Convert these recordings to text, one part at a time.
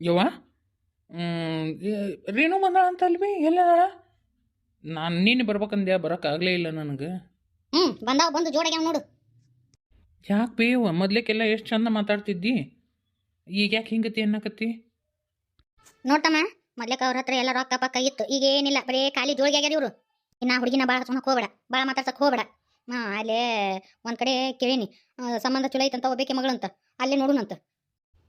ಯವ್ವ? ರೇಣು ಏ- ರೇಣು ಬಂದ ಎಲ್ಲ? ಎಲ್ಲದಾಳ ನಾನು ನೀನು ಬರ್ಬೇಕಂದ್ಯಾ ಬರೋಕ್ಕಾಗಲೇ ಇಲ್ಲ ನನಗೆ. ಹ್ಞೂ ಬಂದಾವ ಬಂದು ಜೋಡಾಗ್ಯಾವ ನೋಡು. ಯಾಕೆ ಬೇವ ಮೊದ್ಲಕ್ಕೆಲ್ಲ ಎಷ್ಟು ಚಂದ ಮಾತಾಡ್ತಿದ್ದಿ? ಈಗ ಯಾಕೆ ಹಿಂಗತಿ ಅನ್ನಕತ್ತಿ? ನೋಟಮ್ಮ ಮೊದ್ಲಕ್ಕೆ ಅವ್ರ ಹತ್ರ ಎಲ್ಲ ರೊಕ್ಕ ಪಕ್ಕ ಇತ್ತು ಈಗ ಏನಿಲ್ಲ ಬರೀ ಖಾಲಿ ಜೋಳಿಗೆ ಆಗ್ಯಾರ ಇವರು. ಇನ್ನ ಹುಡುಗಿನ ಭಾಳ ಹಚ್ಕೊಳಕ್ ಹೋಗ್ಬೇಡ ಭಾಳ ಮಾತಾಡ್ಸಕ್ ಹೋಗ್ಬೇಡ. ಹಾಂ ಅಲ್ಲೇ ಒಂದು ಕಡೆ ಕೇಳೀನಿ ಸಂಬಂಧ ಚಲೋ ಐತಂತ ಒಬ್ಬಾಕಿ ಮಗಳಂತ ಅಲ್ಲೇ ನೋಡುನಂತ.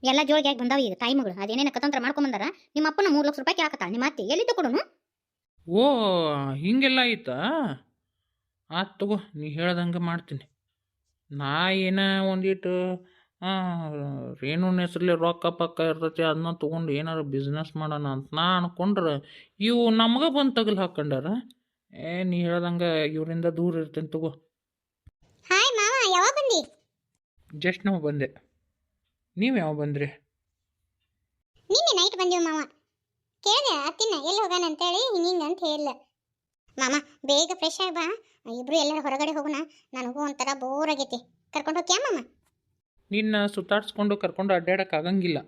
ಎಲ್ಲ ಜೋಳಿಗೆ ಆಗಿ ಬಂದಾವ ಈಗ ತಾಯಿ ಮಗಳು ಅದೇನೇನ ಕತಂತ್ರ ಮಾಡ್ಕೊಂಬಂದಾರ ನಿಮ್ಮ ಅಪ್ಪನ ಮೂರು ಲಕ್ಷ ರೂಪಾಯಿ ಹಾಕತ್ತ ನಿಮ್ಮ ಅತ್ತೆ ಎಲ್ಲಿದ್ದು ಕೊಡುನು? ಓ ಹಿಂಗೆಲ್ಲ ಆಯ್ತಾ? ಆತ್ ತಗೋ ನೀ ಹೇಳ್ದಂಗೆ ಮಾಡ್ತೀನಿ. ನಾ ಏನ ಒಂದಿಟ್ಟು ರೇಣುನ ಹೆಸ್ರಲ್ಲಿ ರೊಕ್ಕ ಪಕ್ಕ ಇರ್ತೈತಿ ಅದನ್ನ ತೊಗೊಂಡು ಏನಾರು ಬಿಸ್ನೆಸ್ ಮಾಡೋಣ ಅಂತ ನಾ ಅನ್ಕೊಂಡ್ರೆ ಇವು ನಮ್ಗೆ ಬಂದು ತಗಲು ಹಾಕೊಂಡಾರ? ಏ ನೀ ಹೇಳ್ದಂಗೆ ಇವರಿಂದ ದೂರ ಇರ್ತೀನಿ ತಗೋ. ಹಾಯ್ ಮಾವ ಯಾವಾಗ ಬಂದಿ? ಜಸ್ಟ್ ನಾವು ಬಂದೆ. ನೀವು ಯಾವ ಬಂದ್ರಿ? ನಿನ್ನೆ ನೈಟ್ ಬಂದೀವಿ ಮಾವ. ಕೇಳಿದೆ ಅತ್ತಿನ ಎಲ್ಲಿ ಹೋಗೋಣ ಅಂತೇಳಿ ಹಿಂಗಿಂಗ ಅಂತ ಹೇಳಲ್ಲ ಮಾಮ ಬೇಗ ಫ್ರೆಶ್ ಆಗಿ ಬಾ. ಇಬ್ರು ಎಲ್ಲರೂ ಹೊರಗಡೆ ಹೋಗೋಣ. ನನಗೂ ಒಂಥರ ಬೋರ್ ಆಗೈತಿ. ಕರ್ಕೊಂಡು ಹೋಗ್ಯಾ ಮಾಮ? ನಿನ್ನ ಸುತ್ತಾಡ್ಸ್ಕೊಂಡು ಕರ್ಕೊಂಡು ಅಡ್ಡಾಡಕ್ಕೆ ಆಗಂಗಿಲ್ಲ.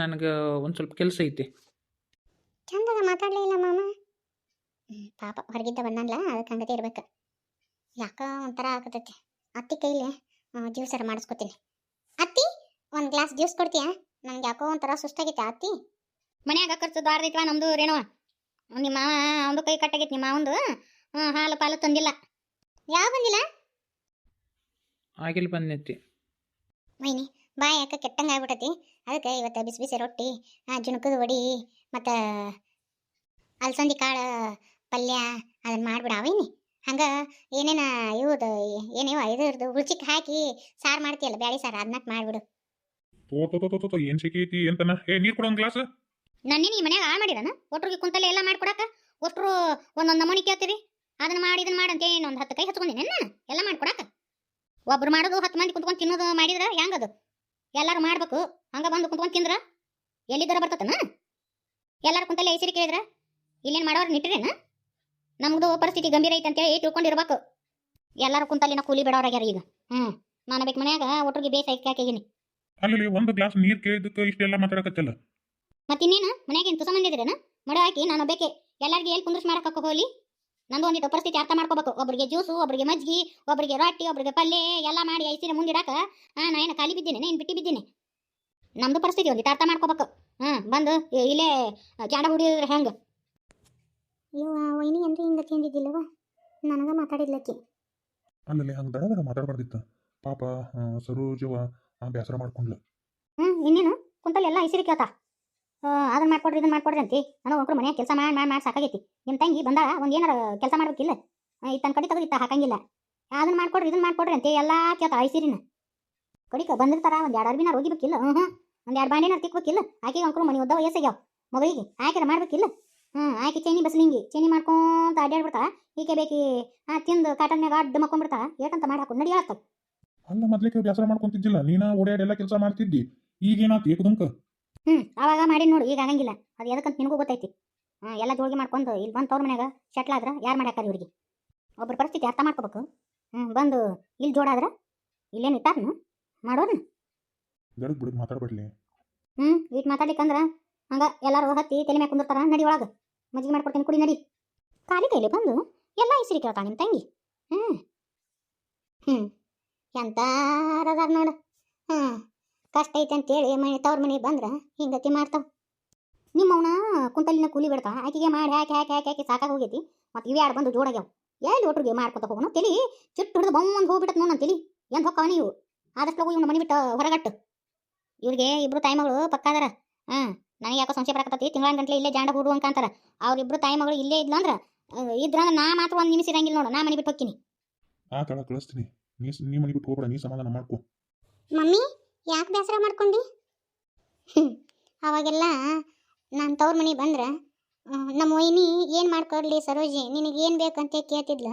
ನನಗೆ ಒಂದು ಸ್ವಲ್ಪ ಕೆಲಸ ಐತಿ. ಚಂದದ ಮಾತಾಡ್ಲೇ ಇಲ್ಲ ಮಾಮ. ಹ್ಮ್, ಪಾಪ ಹೊರಗಿದ್ದ ಬಂದಲ್ಲ ಅದಕ್ಕೆ ಹಂಗತೆ ಇರ್ಬೇಕು. ಯಾಕ ಒಂಥರ ಆಗತೈತಿ ಅತ್ತಿ ಕೈಲಿ ಜ್ಯೂಸರ ಮಾಡಿಸ್ಕೊತೀನಿ. ಅತ್ತಿ ಒಂದು ಗ್ಲಾಸ್ ಜ್ಯೂಸ್ ಕೊಡ್ತೀಯಾ? ನನ್ಗೆ ಯಾಕೋ ಒಂಥರ ಸುಸ್ತಾಗೈತೆ ಅತ್ತಿ. ಮನ್ಯಾಗ ಖರ್ಚು ದ್ವಾರದೈತವ ನಮ್ದು ರೇಣುವ? ನಿಮ್ಮ ಮಾವ ಅವನು ಕೈ ಕಟ್ಟಾಗೈತಿ ನಿಮ್ಮ ಮಾವಂದು. ಹ್ಞೂ ಹಾಲು ಪಾಲು ತಂದಿಲ್ಲ. ಯಾವ ಬಂದಿಲ್ಲ? ಆಗಿಲ್ ಬಂದೈತಿ ಮೈನಿ ಬಾಯ್ ಯಾಕೆ ಕೆಟ್ಟಂಗೆ ಆಗ್ಬಿಟ್ಟತಿ ಅದಕ್ಕೆ ಇವತ್ತು ಬಿಸಿ ಬಿಸಿ ರೊಟ್ಟಿ ಜುಣಕದ ವಡಿ ಮತ್ತು ಅಲಸಂದಿ ಕಾಳು ಪಲ್ಯ ಅದನ್ನ ಮಾಡಿಬಿಡ ಅವೈನಿ ಹಂಗೆ ಏನೇನ ಇವ್ದು ಏನೇವ ಇದ್ರದ್ದು ಹುಳ್ಚಿಕ್ ಹಾಕಿ ಸಾರ್ ಮಾಡ್ತೀಯಲ್ಲ ಬ್ಯಾಳಿ ಸಾರ್ ಅದನ್ನ ಮಾಡಿಬಿಡು. ತೋ ತೋ ತೋ ತೋ ತೋ ಏನ್ ಶೆಕೆ ಐತಿ ಎಂತನ? ಏ ನೀರ್ ಕೊಡೋ ಗ್ಲಾಸ್. ನನ್ನೇನು ಈ ಮನ್ಯಾಗ ಆ ಮಾಡಿರನ ಒಟ್ರಿಗೆ ಕುಂತಲ್ಲೇ ಎಲ್ಲ ಮಾಡ್ಕೊಡಕ ಒಟ್ರು ಒಂದೊಂದು ನಮೂನಿ ಕೇಳ್ತೀರಿ ಅದನ್ನ ಮಾಡಿ ಇದನ್ನ ಮಾಡಂತ ಏನು ಒಂದು ಹತ್ತು ಕೈ ಹಚ್ಕೊಂಡಿನಿ ನಾನು ಎಲ್ಲ ಮಾಡ್ಕೊಡಕ ಒಬ್ರು ಮಾಡೋದು ಹತ್ತು ಮಂದಿ ಕುಂತ್ಕೊಂಡು ತಿನ್ನೋದು ಮಾಡಿದ್ರ ಹೆಂಗದು? ಎಲ್ಲರೂ ಮಾಡ್ಬೇಕು ಹಂಗ ಬಂದು ಕುಂತ್ಕೊಂಡು ತಿಂದ್ರ ಎಲ್ಲಿದ್ದರ ಬರ್ತತನ? ಎಲ್ಲರೂ ಕುಂತಲ್ಲೇ ಐಸಿರಿ ಕೇಳಿದ್ರ? ಇಲ್ಲೇನು ಮಾಡೋರು ನಿಟ್ಟಿರೇನ? ನಮ್ದು ಪರಿಸ್ಥಿತಿ ಗಂಭೀರ ಐತೆ ಅಂತೇಳಿ ತಿಳ್ಕೊಂಡಿರ್ಬೇಕು. ಎಲ್ಲರೂ ಕುಂತಲ್ಲಿನ ಕೂಲಿ ಬಿಡೋರಾಗ್ಯಾರ ಈಗ. ಹ್ಮ್ ನಾನು ಬೇಕು ಮನ್ಯಾಗ ಒಟ್ರಿಗೆ ಬೇಸ ಹಾಕಿದ್ದೀನಿ ಅಲ್ಲಿ ಒಂದು ಗ್ಲಾಸ್ ನೀರ್ ಕೇಳಿದಕ್ಕೆ ಇಷ್ಟೆಲ್ಲ ಮಾತಾಡಕತ್ತಲ್ಲ? ಮತ್ತೆ ಇನ್ನೇನು? ಮನ್ಯಾಗ ಏನು ತುಸ ಮಂದಿದ್ರೇನ ಮಡ ಹಾಕಿ ನಾನು ಬೇಕೆ ಎಲ್ಲರಿಗೆ ಎಲ್ಲಿ ಕುಂದ್ರಿಸಿ ಮಾಡಕ್ಕೆ ಹೋಲಿ ನಂದು ಒಂದಿಟ್ಟು ಪರಿಸ್ಥಿತಿ ಅರ್ಥ ಮಾಡ್ಕೋಬೇಕು. ಒಬ್ಬರಿಗೆ ಜ್ಯೂಸು ಒಬ್ರಿಗೆ ಮಜ್ಜಿಗೆ ಒಬ್ರಿಗೆ ರೊಟ್ಟಿ ಒಬ್ರಿಗೆ ಪಲ್ಯ ಎಲ್ಲ ಮಾಡಿ ಐಸಿನ ಮುಂದಿಡಾಕ ಆ ನಾ ಏನು ಖಾಲಿ ಬಿದ್ದೀನಿ ಏನು ಬಿಟ್ಟು ಬಿದ್ದೀನಿ? ನಮ್ದು ಪರಿಸ್ಥಿತಿ ಒಂದಿಟ್ಟು ಅರ್ಥ ಮಾಡ್ಕೋಬೇಕು. ಹಾಂ ಬಂದು ಇಲ್ಲೇ ಜಾಡ ಹುಡಿದ್ರೆ ಹೆಂಗೆ? ಇವ ವೈನಿ ಅಂದ್ರೆ ಹಿಂಗೆ ತಿಂದಿದ್ದಿಲ್ಲವ ನನಗೆ ಮಾತಾಡಿದ್ಲಕ್ಕಿ. ಅಲ್ಲಲ್ಲಿ ಹಂಗೆ ದಡ ದಡ ಮಾತಾಡಬಾರ್ದಿತ್ತು. ಪಾಪ ಸರೋಜವ ಬೇಸರ ಮಾಡ್ಕೊಂಡ್ಲು. ಹ್ಞೂ ಇನ್ನೇನು? ಕುಂತಲ್ಲಿ ಎಲ್ಲ ಐಸಿರಿ ಕೇಳ್ತಾ. ಅದನ್ನ ಮಾಡ್ಕೊಡ್ರಿ ಇದನ್ನ ಮಾಡ್ಕೊಡ್ರಿ ಅಂತಿ. ನಾನು ಒಬ್ರು ಮನ್ಯಾಗ ಕೆಲಸ ಮಾಡಿ ಮಾಡಿ ಮಾಡಿ ಸಾಕಾಗೈತಿ. ನಿಮ್ಮ ತಂಗಿ ಬಂದಾಳ ಒಂದು ಏನಾರ ಕೆಲಸ ಮಾಡ್ಬೇಕಿಲ್ಲ? ಈ ಕಡಿ ಕಡೆ ಇತ್ತ ಹಾಕಂಗಿಲ್ಲ. ಅದನ್ನ ಮಾಡ್ಕೊಡ್ರಿ ಇದನ್ನ ಮಾಡ್ಕೊಡ್ರಿ ಅಂತೆ. ಎಲ್ಲ ಕೇಳ್ತಾ ಐಸಿರಿನ. ಕಡಿಕ ಬಂದಿರ್ತಾರ ಒಂದು ಎರಡು ಅರ್ಬಿನ ಹೋಗಿಬೇಕಿಲ್ಲ? ಹ್ಞೂ ಹ್ಞೂ ಒಂದು ಎರಡು ಬಾಂಡಿನಾರ ತಿಕ್ಬೇಕಿಲ್ಲ? ಆಕೆಗೆ ಅಂಕರು ಮನೆ ಒದ್ದ ವಯಸ್ಸಾಗ್ಯಾವ ಮಗಳಿಗೆ ಆಕೆರ ಮಾಡ್ಬೇಕಿಲ್ಲ? ಹ್ಞೂ ಆಕಿ ಚೇನಿ ಬಸ್ಲಿಂಗಿ ಚೇನಿ ಮಾಡ್ಕೊಂತ ಅಡ್ಡಾಡ್ಬಿಡ್ತಾ ಈಕೆ ಬೇಕಿ ಆ ತಿಂದು ಕಾಟನ್ ಮ್ಯಾಗ ಅಡ್ಡ ಮಕ್ಕೊಂಡ್ಬಿಡ್ತಾ ಏಟಂತ ಮಾಡಿ ಹಾಕೊಂಡು ನಡಿ ಹೇಳ್ತಾವ ಅಲ್ಲ ಮೊದ್ಲಿಕ್ಕೆ ಬೇಸರ ಮಾಡ್ಕೊಂತಿದ್ದಿಲ್ಲ ನೀನಾ ಓಡಾಡಿ ಎಲ್ಲ ಕೆಲಸ ಮಾಡ್ತಿದ್ದಿ. ಈಗೇನಾತ್ ಏಕದಂಕ ಹ್ಮ್ ಅವಾಗ ಮಾಡಿ ನೋಡು ಈಗ ಆಗಂಗಿಲ್ಲ. ಅದು ಎದಕ್ಕಂತ ನಿನಗೂ ಗೊತ್ತೈತಿ. ಹಾ ಎಲ್ಲ ಜೋಳಿಗೆ ಮಾಡ್ಕೊಂಡು ಇಲ್ಲಿ ಬಂದು ತವ್ರ ಮನ್ಯಾಗ ಶಟ್ಲ್ ಆದ್ರೆ ಯಾರು ಮಾಡ್ಯಾಕಾರ ಇವ್ರಿಗೆ? ಒಬ್ಬರ ಪರಿಸ್ಥಿತಿ ಅರ್ಥ ಮಾಡ್ಕೋಬೇಕು. ಹ್ಮ್ ಬಂದು ಇಲ್ಲಿ ಜೋಡಾದ್ರ ಇಲ್ಲೇನು ಇಟ್ಟಾರನು? ಮಾಡೋರು ಬೆಳಗ್ ಬಿಡಗ್ ಮಾತಾಡ್ಬೇಡ್ಲಿ. ಹ್ಮ್ ಈಟ್ ಮಾತಾಡ್ಲಿಕ್ಕಂದ್ರೆ ಹಂಗೆ ಎಲ್ಲರೂ ಹತ್ತಿ ತಲೆ ಮ್ಯಾಗ ಕುಂದಿರ್ತಾರ, ನಡಿ ಒಳಗೆ. ಮಜ್ಜಿಗೆ ಮಾಡ್ಕೊಡ್ತೀನಿ, ಕುಡಿ, ನಡಿ. ಖಾಲಿ ಕೈಲಿ ಬಂದು ಎಲ್ಲ ಇಸಿರಿ ಕೇಳ್ತಾ ನಿಮ್ಮ ತಂಗಿ. ಹ್ಞೂ ಹ್ಞೂ ಎಂತಾರದಾರ ನೋಡು. ಹಾಂ ಕಷ್ಟ ಐತೆ ಅಂತೇಳಿ ಮನೆ ತವ್ರ ಮನೆಗೆ ಬಂದ್ರೆ ಹಿಂಗತಿ ಮಾಡ್ತಾವ. ನಿಮ್ಮವನ ಕುಂತಲಿನ ಕೂಲಿ ಬಿಡ್ತಾ ಆಕೆಗೆ ಮಾಡಿ ಹಾಕಿ ಹಾಕಿ ಹಾಕಿ ಹಾಕಿ ಸಾಕಾಗಿ ಹೋಗೈತಿ. ಮತ್ತು ಇವೆ ಎರಡು ಬಂದು ಜೋಡಾಗ್ಯಾವ. ಎಲ್ಲಿ ಒಟ್ರಿಗೆ ಮಾಡ್ಕೊತ ಹೋಗೋಣ ತಲಿ ಚಿಟ್ಟು ಹಿಡಿದು ಬೊಮ್ಮಂದು ಹೋಗ್ಬಿಟ್ಟತ್ ನೋಡ್ ತಲಿ ಎಂತ ಹೊಕ್ಕವ ನೀವು? ಆದಷ್ಟು ಹೋಗಿ ಇವ್ನ ಮನೆ ಬಿಟ್ಟು ಹೊರಗಟ್ಟು. ಇವ್ರಿಗೆ ಇಬ್ರು ತಾಯಿ ಮಗಳು ಪಕ್ಕ ಅದಾರ. ಹಾಂ ನನಗೆ ಯಾಕೋ ಸಂಶಯ ಬರಕತ್ತೈತಿ? ತಿಂಗಳ ಗಂಟ್ಲೆ ಇಲ್ಲೇ ಜಾಂಡ ಹುಡು ಅಂತಾರ. ಅವ್ರಿಬ್ರು ತಾಯಿ ಮಗಳು ಇಲ್ಲೇ ಇದ್ಲಂದ್ರ ಇದ್ರಂದ್ರೆ ನಾ ಮಾತ್ರ ಒಂದು ನಿಮಿಷ ಇರಂಗಿಲ್ಲ ನೋಡು ನಾ ಮನೆ ಬಿಟ್ಟು ಹೋಗ್ತೀನಿ. ಆ ತಳ ಕಳಿಸ್ತೀನಿ. ನೀ ನೀ ಮನೆ ಬಿಟ್ಟು ಹೋಗ್ಬೇಡ ನೀ ಸಮಾಧಾನ ಮಾಡ್ಕೊ. ಮಮ್ಮಿ ಯಾಕೆ ಬೇಸರ ಮಾಡ್ಕೊಂಡಿ? ಅವಾಗೆಲ್ಲ ನಾನು ತವ್ರ ಮನೆ ಬಂದ್ರೆ ನಮ್ಮ ವೈನಿ ಏನು ಮಾಡ್ಕೊಡ್ಲಿ ಸರೋಜಿ ನಿನಗೆ ಏನು ಬೇಕಂತ ಕೇಳ್ತಿದ್ಲ.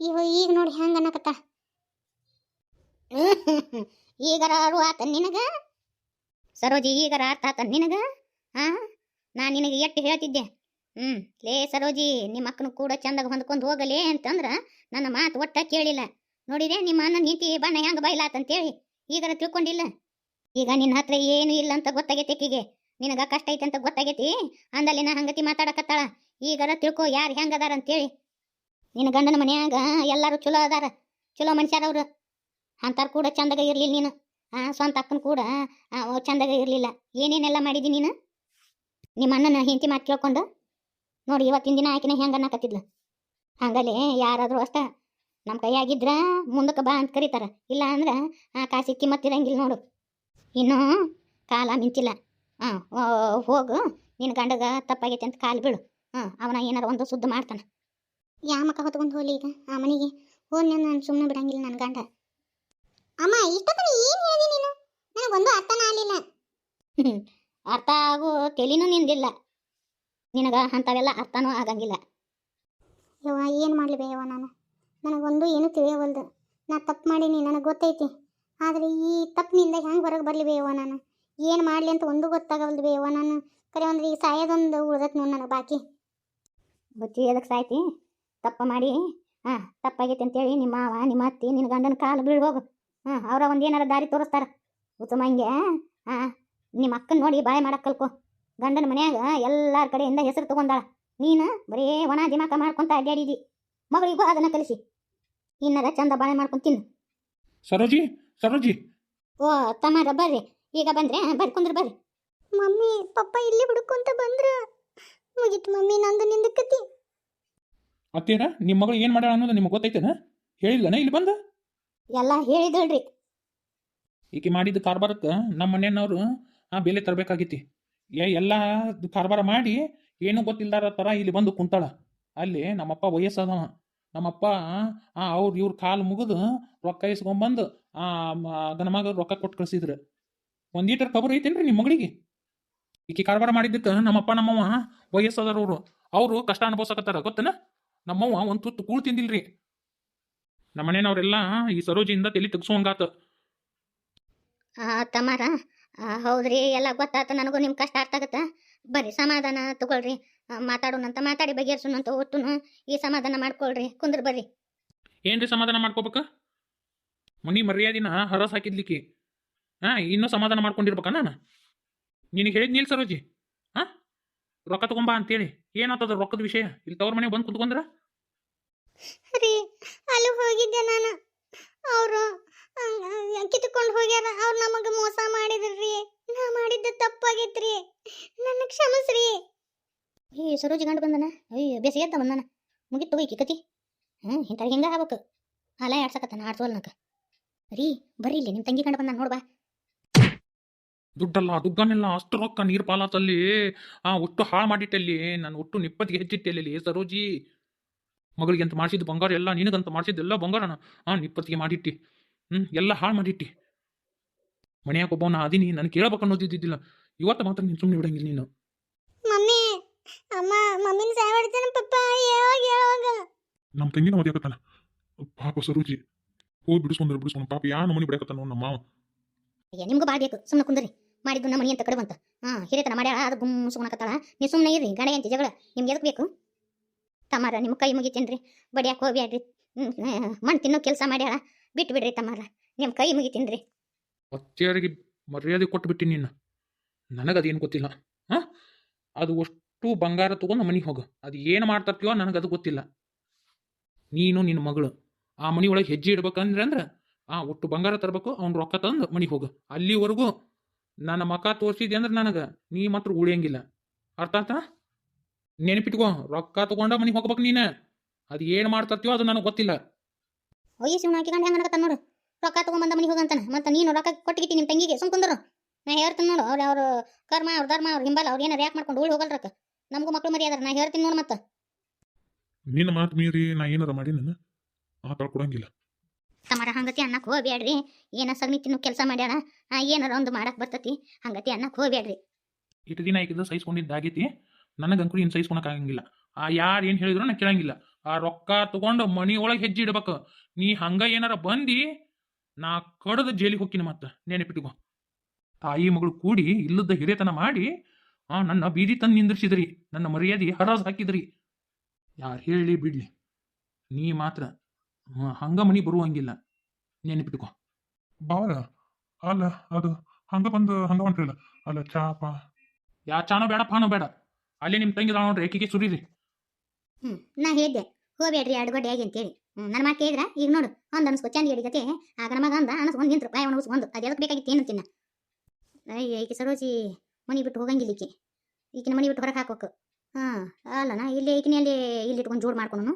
ಈಗ ಈಗ ನೋಡಿ ಹೆಂಗೆ ಅನ್ನಕತ್ತ. ಈಗ ಅರು ಆತ ನಿನಗ? ಸರೋಜಿ ಈಗ ಅರ್ಥ ಆತ ನಿನಗ? ಹಾ? ನಾನು ನಿನಗೆ ಎಟ್ಟು ಹೇಳ್ತಿದ್ದೆ. ಹ್ಞೂ ಲೇ ಸರೋಜಿ, ನಿಮ್ಮ ಅಕ್ಕನ ಕೂಡ ಚಂದಾಗ ಹೊಂದ್ಕೊಂಡು ಹೋಗಲೇ ಅಂತಂದ್ರ ನನ್ನ ಮಾತು ಒಟ್ಟ ಕೇಳಿಲ್ಲ. ನೋಡಿದೆ ನಿಮ್ಮ ಅಣ್ಣನ ನೀತಿ ಬಣ್ಣ ಹೆಂಗೆ ಬಯಲಾತಂತೇಳಿ ಈಗಾರ ತಿಳ್ಕೊಂಡಿಲ್ಲ. ಈಗ ನಿನ್ನ ಹತ್ರ ಏನು ಇಲ್ಲ ಅಂತ ಗೊತ್ತಾಗೈತಿ ಆಕಿಗೆ ನಿನಗ ಕಷ್ಟ ಐತೆ ಅಂತ ಗೊತ್ತಾಗೈತಿ? ಅಂದಲ್ಲಿನ ಹಂಗತಿ ಮಾತಾಡಕತ್ತಾಳ. ಈಗಾರ ತಿಳ್ಕೊ ಯಾರು ಹೆಂಗ್ ಅದಾರ ಅಂತೇಳಿ. ನಿನ್ನ ಗಂಡನ ಮನ್ಯಾಗ ಎಲ್ಲರೂ ಚಲೋ ಅದಾರ. ಚಲೋ ಮನುಷ್ಯರ ಅಂಥವ್ರು ಕೂಡ ಚಂದಾಗ ಇರ್ಲಿಲ್ಲ ನೀನು. ಆ, ಸ್ವಂತ ಅಕ್ಕನ ಕೂಡ ಚಂದಾಗ ಇರ್ಲಿಲ್ಲ. ಏನೇನೆಲ್ಲ ಮಾಡಿದಿ ನೀನು? ನಿಮ್ಮ ಅಣ್ಣನ ಹೆಂಡತಿ ಮಾತು ಕೇಳ್ಕೊಂಡು? ನೋಡಿ ಇವತ್ತಿನ ದಿನ ಆಕಿನ ಹೆಂಗ ಅನ್ನಕತ್ತಿದ್ಲು? ಹಂಗಲೇ ಯಾರಾದರೂ ಅಷ್ಟ ನಮ್ಮ ಕೈಯಾಗಿದ್ರ ಮುಂದಕ್ಕೆ ಬಾ ಅಂತ ಕರೀತಾರ. ಇಲ್ಲ ಅಂದ್ರೆ ಆ ಕಾಸಿ ಕಿಮ್ಮತ್ತಿರಂಗಿಲ್ಲ ನೋಡು. ಇನ್ನೂ ಕಾಲ ಮಿಂಚಿಲ್ಲ. ಹಾಂ ಹೋಗು. ನಿನ್ನ ಗಂಡಗ ತಪ್ಪಾಗೈತೆ ಅಂತ ಕಾಲು ಬೀಳು. ಹಾಂ ಅವನ ಏನಾರು ಒಂದು ಸುದ್ದು ಮಾಡ್ತಾನೆ. ಯಾವ ಮಕ್ಕ ಹೊತ್ಕೊಂಡು ಹೋಗ್ಲಿ ಈಗ ಆ ಮನೆಗೆ. ಹೋದ್ನ ನಾನು ಸುಮ್ಮನೆ ಬಿಡಂಗಿಲ್ಲ ನನ್ನ ಗಂಡ. ಅಮ್ಮ ಇಷ್ಟೊತ್ತನ ಏನು ಹೇಳಿದೆ ನೀನು ನನಗೊಂದು ಅರ್ಥನ ಆಗಲಿಲ್ಲ ಅರ್ಥ ಆಗೋ ತೆಲಿನೂ ನಿಂದಿಲ್ಲ. ನಿನಗ ಅಂಥವೆಲ್ಲ ಅರ್ಥನೂ ಆಗಂಗಿಲ್ಲ. ಯವ್ವ ಏನು ಮಾಡಲಿ ಬೇಯವ್ವ ನಾನು? ನನಗೊಂದು ಏನು ತಿಳಿಯವಲ್ದು. ನಾ ತಪ್ಪು ಮಾಡೀನಿ ನನಗೆ ಗೊತ್ತೈತಿ. ಆದರೆ ಈ ತಪ್ಪಿನಿಂದ ಹೆಂಗೆ ಹೊರಗೆ ಬರಲಿ ಬೇಯವ್ವ ನಾನು? ಏನು ಮಾಡಲಿ ಅಂತ ಒಂದು ಗೊತ್ತಾಗವಲ್ದು ಬೇಯವ್ವ ನಾನು? ಕರೆ ಅಂದ್ರೆ ಈ ಸಾಯೋದೊಂದು ಉಳ್ದತ್ ನೋಡಿ ನನಗೆ ಬಾಕಿ. ಬುಚ್ಚಿ ಎದಕ್ಕೆ ಸಾಯ್ತಿ? ತಪ್ಪು ಮಾಡಿ. ಹಾಂ ತಪ್ಪಾಗೈತಿ ಅಂತೇಳಿ ನಿಮ್ಮ ಮಾವ ನಿಮ್ಮ ಅತ್ತಿ ನಿನ್ನ ಗಂಡನ ಕಾಲು ಬೀಳ್ಬೋಗು ಹಾಂ ಅವರ ಒಂದು ಏನಾರ ದಾರಿ ತೋರಿಸ್ತಾರೆ. ಉತ್ತಮ ಹಿಂಗೆ ಹಾಂ. ನಿಮ್ಮ ಅಕ್ಕನ ನೋಡಿ ಬಾಳೆ ಮಾಡಕ್ಕೆ ಕಲ್ಕೊ. ಗಂಡನ ಮನ್ಯಾಗ ಎಲ್ಲಾರ ಕಡೆಯಿಂದ ಹೆಸರು ತಗೊಂಡಾಳ. ನೀನು ಬರೀ ಒಣ ದಿಮಾಕ ಮಾಡ್ಕೊಂತ ಅಡ್ಡಾಡಿದಿ ಮಗಳಿಗೂ ಅದನ್ನ ಕಲಿಸಿ. ಇನ್ನರ ಚಂದ ಬಾಳೆ ಮಾಡ್ಕೊಂಡ್ ತಿನ್ನು. ಸರೋಜಿ ಸರೋಜಿ. ಓ ತಮ್ಮಾರ ಬರ್ರಿ. ಈಗ ಬಂದ್ರೆ ಬರ್ಕೊಂಡ್ರೆ ಕುಂದ್ರ ಬರ್ರಿ. ಮಮ್ಮಿ ಪಪ್ಪ ಇಲ್ಲಿ ಹುಡುಕೊಂತ ಬಂದ್ರ. ಮುಗಿತು ಮಮ್ಮಿ ನಂದು ನಿಂದಕತಿ ಅತ್ತೇರ ನಿಮ್ಮ ಮಗಳು ಏನು ಮಾಡ್ಯಾಳ ಅನ್ನೋದು ನಿಮಗೆ ಗೊತ್ತೈತೇನ? ಹೇಳಿಲ್ಲನ ಇಲ್ಲಿ ಬಂದ? ಎಲ್ಲ ಹೇಳಿದಳ್ರಿ ಈಕೆ ಮಾಡಿದ ಕಾರ್ಬಾರಕ್ಕೆ ನಮ್ಮ ಮನೆಯವರು ಆ ಬೇಲೆ ತರಬೇಕಾಗಿತ್ತು. ಏ ಎಲ್ಲ ಕಾರ್ಬಾರ ಮಾಡಿ ಏನೂ ಗೊತ್ತಿಲ್ದಾರ ಥರ ಇಲ್ಲಿ ಬಂದು ಕುಂತಾಳ. ಅಲ್ಲಿ ನಮ್ಮಪ್ಪ ವಯಸ್ಸಾದವ. ನಮ್ಮಪ್ಪ ಆ ಅವ್ರು ಇವ್ರ ಕಾಲು ಮುಗಿದು ರೊಕ್ಕ ಇಸ್ಕೊಂಬಂದು ಆ ಗನಮಗ ರೊಕ್ಕ ಕೊಟ್ಟು ಕಳಿಸಿದ್ರು. ಒಂದೀಟರ್ ಕಬರ್ ಐತೇನ್ರಿ ನಿಮ್ಮ ಮಗಳಿಗೆ? ಈಕೆ ಕಾರ್ಬಾರ ಮಾಡಿದ್ದಕ್ಕೆ ನಮ್ಮಪ್ಪ ನಮ್ಮವ್ವ ವಯಸ್ಸಾದವ್ರು ಅವರು. ಕಷ್ಟ ಅನುಭವಿಸಕತ್ತಾರ ಗೊತ್ತನ? ನಮ್ಮವ್ವ ಒಂದು ತುತ್ತು ಕೂಳು ತಿಂದಿಲ್ರಿ. ನಮ್ಮ ಮನೆಯವ್ರೆಲ್ಲ ಈ ಸರೋಜಿಯಿಂದ ತಲೆ ತೆಗ್ಸೋಂಗಾತ ಆ, ತಮ್ಮಾರ ಆ, ಹೌದ್ರಿ ಎಲ್ಲ ಗೊತ್ತಾತ ನನಗೂ ನಿಮ್ಮ ಕಷ್ಟ ಅರ್ಥ ಆಗತ್ತ. ಬರ್ರಿ ಸಮಾಧಾನ ತಗೊಳ್ರಿ. ಮಾತಾಡೋಣ ಮಾತಾಡೋಣಂತ ಮಾತಾಡಿ ಬಗೆಹರಿಸೋಣಂತ ಒಟ್ಟುನು ಈ ಸಮಾಧಾನ ಮಾಡ್ಕೊಳ್ರಿ. ಕುಂದ್ರ ಬರ್ರಿ. ಏನ್ರಿ ಸಮಾಧಾನ ಮಾಡ್ಕೋಬೇಕ? ಮುನಿ ಮರ್ಯಾದಿನ ಹರಸ್ ಹಾಕಿದ್ಲಿಕ್ಕೆ. ಹಾ ಇನ್ನೂ ಸಮಾಧಾನ ಮಾಡ್ಕೊಂಡಿರ್ಬೇಕ ನಾನು? ನಿನಗೆ ಹೇಳಿದ್ ನೀಲ್ ಸರೋಜಿ. ಹಾ ರೊಕ್ಕ ತಗೊಂಬಾ ಅಂತೇಳಿ. ಏನಾಗ್ತದ ರೊಕ್ಕದ ವಿಷಯ? ಇಲ್ಲಿ ತವ್ರ ಮನೆಗೆ ಬಂದು ಕುತ್ಕೊಂಡ್ರ? ರೀ ಅಲ್ಲಿ ಹೋಗಿದ್ದೆ ನಾನು. ಅವರು ಕಿತ್ಕೊಂಡು ಹೋಗ್ಯಾರ. ಅವ್ರು ನಮಗೆ ಮೋಸ ಮಾಡಿದ್ರಿ. ನಾ ಮಾಡಿದ್ದ ತಪ್ಪಾಗೈತ್ರಿ. ನನ್ನ ಕ್ಷಮಿಸ್ರಿ. ಈ ಸರೋಜಿ ಗಂಡು ಬಂದನ? ಅಯ್ಯ ಬೇಸಿಗೆ ಅಂತ ಬಂದನ? ಮುಗಿತು ತಗೋ ಕಿಕತಿ ಹ್ಞೂ ಇಂಥವ್ರಿಗೆ ಹೆಂಗೆ ಆಗ್ಬೇಕು? ಅಲ ಆಡ್ಸಕತ್ತಾನ ಆಡ್ಸೋಲ್ನಕ ರೀ, ಬರ್ರಿ ಇಲ್ಲಿ ನಿಮ್ಮ ತಂಗಿ ಕಂಡು ಬಂದ ನೋಡ್ಬಾ ದುಡ್ಡಲ್ಲ ದುಗ್ಗನೆಲ್ಲ ಅಷ್ಟು ರೊಕ್ಕ ನೀರು ಪಾಲಾತಲ್ಲಿ ಆ, ಒಟ್ಟು ಹಾಳು ಮಾಡಿಟ್ಟಲ್ಲಿ. ನಾನು ಒಟ್ಟು ನಿಪ್ಪತ್ತಿಗೆ ಹೆಚ್ಚಿಟ್ಟಲ್ಲಿ ಸರೋಜಿ. ಮಗಳಿಗೆ ಅಂತ ಮಾಡಿಸಿದ್ದು ಬಂಗಾರ ಎಲ್ಲ ನಿನಗಂತ ಮಾಡಿಸಿದ್ದೆಲ್ಲ ಬಂಗಾರನ ಆ ನಿಪ್ಪತ್ತಿಗೆ ಮಾಡಿಟ್ಟಿ. ಹ್ಞೂ ಎಲ್ಲ ಹಾಳು ಮಾಡಿಟ್ಟಿ. ಮನೆಯಾಗ ಒಬ್ಬವನ ಅದೀನಿ ನನಗೆ ಕೇಳಬೇಕು ಅನ್ನೋದಿದ್ದಿದ್ದಿಲ್ಲ. ಇವತ್ತು ಮಾತ್ರ ನೀನು ಸುಮ್ಮನೆ ಬಿಡಂಗಿಲ್ಲ ನೀನು. ಮಮ್ಮಿ ಅಮ್ಮ ಮಮ್ಮಿನ ಸಹಾಯ ಮಾಡ್ತಾನೆ ಪಪ್ಪ ಯಾವಾಗ ಯಾವಾಗ ನಮ್ಮ ತಂಗಿನ ಮದುವೆ ಪಾಪ ಸರೋಜಿ. ಹೋಗಿ ಬಿಡಿಸ್ಕೊಂಡ್ರೆ ಬಿಡಿಸ್ಕೊಂಡು ಪಾಪ ಯಾ ನಮ್ಮನೆ ಬಿಡಕತ್ತಾನ ನಮ್ಮ ಮಾವ. ಅಯ್ಯ ನಿಮ್ಗೂ ಭಾಳ ಬೇಕು. ಸುಮ್ಮನೆ ಕುಂದ್ರಿ. ಮಾಡಿದ್ದು ನಮ್ಮ ಮನಿ ಅಂತ ಕಡೆ ಬಂತ ಹಾಂ ಹಿರೇತನ ಮಾಡ್ಯಾಳ ಅದು ಗುಮ್ ಸುಮ್ಮನಕತ್ತಾಳ ನೀವು ಸುಮ್ಮನೆ ಇರ್ರಿ ಗಣೆ ಅಂತ ಜಗಳ. ನಿಮ್ಗೆ ಎದಕ್ಕೆ ಬೇಕು? ತಮ್ಮಾರ ನಿಮ್ಮ ಕೈ ಮುಗಿತೇನ್ರಿ ಬಡಿಯಾಕೆ ಹೋಗ್ಬ್ಯಾಡ್ರಿ ಮಣ್ಣು ತಿನ್ನೋ ಕೆಲಸ ಮಾಡ್ಯಾಳ. ಬಿಟ್ಟು ಬಿಡ್ರಿ ತಮಾರ. ನಿಮ್ಮ ಕೈ ಮುಗಿತೀನ್ರಿ ಅತ್ತಿಯರಿಗೆ ಮರ್ಯಾದೆ ಕೊಟ್ಟು ಬಿಟ್ಟಿ ನಿನ್ನ ನನಗದೇನು ಗೊತ್ತಿಲ್ಲ. ಹಾಂ? ಅದು ಅಷ್ಟು ಬಂಗಾರ ತೊಗೊಂಡು ಮನೆಗೆ ಹೋಗು. ಅದು ಏನು ಮಾಡ್ತರ್ತೀವೋ ನನಗದು ಗೊತ್ತಿಲ್ಲ. ನೀನು ನಿನ್ನ ಮಗಳು. ಆ ಮನೆ ಒಳಗೆ ಹೆಜ್ಜೆ ಇಡ್ಬೇಕಂದ್ರೆ ಅಂದ್ರೆ, ಆ ಒಟ್ಟು ಬಂಗಾರ ತರಬೇಕು, ಅವ್ನು ರೊಕ್ಕ ತಂದು ಮನೆಗೆ ಹೋಗು. ಅಲ್ಲಿವರೆಗೂ ನನ್ನ ಮಕ ತೋರಿಸಿದೆ ಅಂದ್ರೆ ನನಗೆ, ನೀ ಮಾತ್ರ ಉಳಿಯಂಗಿಲ್ಲ. ಅರ್ಥ ಆಯ್ತಾ? ನೆನಪಿಟ್ಕೋ ರೊಕ್ಕ ತಗೊಂಡ ಮನೆಗೆ ಹೋಗ್ಬೇಕು ನೀನು. ಅದು ಏನು ಮಾಡ್ತರ್ತೀವೋ ಅದು ನನಗೆ ಗೊತ್ತಿಲ್ಲ. ಒಯ್ಯ ಶಿವನ ಹಾಕಿಕೊಂಡು ಹೆಂಗೆ ಅನ್ಕತ್ತ ನೋಡು. ರೊಕ್ಕ ತಗೊಂಬಂದ ಮನೆಗೆ ಹೋಗಂತಾನೆ. ಮತ್ತೆ ನೀನು ರೊಕ್ಕ ಕೊಟ್ಟಿಗಿತ್ತಿ ನಿಮ್ಮ ತಂಗಿಗೆ ಸುಮ್ ಕುಂದ್ರು. ನಾ ಹೇಳ್ತೀನಿ ನೋಡು ಅವ್ರು ಅವ್ರ ಕರ್ಮ ಅವ್ರ ಧರ್ಮ ಅವ್ರ ಹಿಂಬಲ ಅವ್ರು ಏನ ಯಾಕೆ ಮಾಡ್ಕೊಂಡು ಉಳಿ ಹೋಗಲ್ರಕ್ಕ? ನಮಗೂ ಮಕ್ಳು ಮರಿ ಅದಾರ ನಾ ಹೇಳ್ತೀನಿ ನೋಡು ಮತ್ತೆ. ನಿನ್ನ ಮಾತು ಮೀರಿ ನಾ ಏನಾರ ಮಾಡಿ ನನ್ನ ಆ ಕೊಡಂಗಿಲ್ಲ. ತಮರ ಹಂಗತಿ ಅನ್ನಕ್ಕೆ ಹೋಗ್ಬ್ಯಾಡ್ರಿ. ಏನ ಸಗಣಿ ತಿನ್ನು ಕೆಲಸ ಮಾಡ್ಯಾಳ ಏನರ ಏನಾರ ಒಂದು ಮಾಡಕ್ ಬರ್ತತಿ. ಹಂಗತಿ ಅನ್ನಕ್ಕೆ ಹೋಗ್ಬ್ಯಾಡ್ರಿ. ಇಟ್ಟು ದಿನ ಈಗ ಸಹಿಸ್ಕೊಂಡಿದ್ದಾಗೈತಿ. ನನಗಂಕೂ ಇನ್ ಸಹಿಸ್ಕೊಳಕಾಗಂಗಿಲ್ಲ ಆ ಯಾರು ಏನು ಹೇಳಿದ್ರು ನಾ ಕೇಳಂಗಿಲ್ಲ. ಆ ರೊಕ್ಕ ತಗೊಂಡು ಮನಿ ಒಳಗೆ ಹೆಜ್ಜೆ ಇಡ್ಬೇಕು. ನೀ ಹಂಗ ಏನಾರ ಬಂದು ನಾ ಕಡದ ಜೈಲಿಗೆ ಹೋಗ್ತೀನಿ ಮತ್ತೆ. ನೆನಪಿಟ್ಕೋ. ತಾಯಿ ಮಗಳು ಕೂಡಿ ಇಲ್ಲದ ಹಿರಿಯತನ ಮಾಡಿ ಆ ನನ್ನ ಬೀದಿ ತಂದು ನಿಂದ್ರಿಸಿದ್ರಿ. ನನ್ನ ಮರ್ಯಾದೆ ಹರಾಜ್ ಹಾಕಿದ್ರಿ. ಯಾರು ಹೇಳಿ ಬಿಡ್ಲಿ. ನೀ ಮಾತ್ರ ಹಂಗ ಮನಿ ಬರುವಂಗಿಲ್ಲ. ನೆನಪಿಟ್ಕೋ. ಬಾವರ ಅಲ್ಲ ಅದು ಹಂಗ ಬಂದು ಹಂಗ ಹೊಂಟ್ರಿಲ್ಲ ಅಲ್ಲ ಚಾಪ ಯಾ ಚಾನೋ ಬೇಡ ಪಾನೋ ಬೇಡ. ಅಲ್ಲಿ ನಿಮ್ಮ ತಂಗಿ ನೋಡ್ರಿ ಏಕಿಗೆ ಸುರಿರಿ. ಹ್ಞೂ ನಾ ಹೇಳಿದ್ದೆ ಹೋಗ್ಬೇಡ್ರಿ ಎರಡು ಗಡ್ಡೆ ಆಗಿ ಅಂತೇಳಿ ನನ್ನ ಮಾತು ಕೇಳಿದ್ರ? ಈಗ ನೋಡು, ಒಂದು ಅನ್ಸ್ಕೊ, ಚಂದ ಹೇಳಿದಕ್ಕೆ ಆಗ ನಮಗ ಅಂದ ಅನ್ಸ್ಕೊಂಡು ನಿಂತ್ರು, ಬಾಯ್ ಒಂದು. ಅದು ಎದಕ್ಕೆ ಬೇಕಾಗಿತ್ತು, ಏನು ತಿನ್ನ ಅಯ್ಯ, ಈಕೆ ಸರೋಜಿ ಮನೆ ಬಿಟ್ಟು ಹೋಗಂಗಿಲ್ಲ ಈಕೆ. ಈಕಿನ ಮನೆ ಬಿಟ್ಟು ಹೊರಗೆ ಹಾಕೋಕು ಹಾಂ ಅಲ್ಲನಾ ಇಲ್ಲಿ, ಈಕಿನ ಅಲ್ಲಿ ಇಲ್ಲಿ ಇಟ್ಕೊಂಡು ಜೋಡ್ ಮಾಡ್ಕೊಂಡು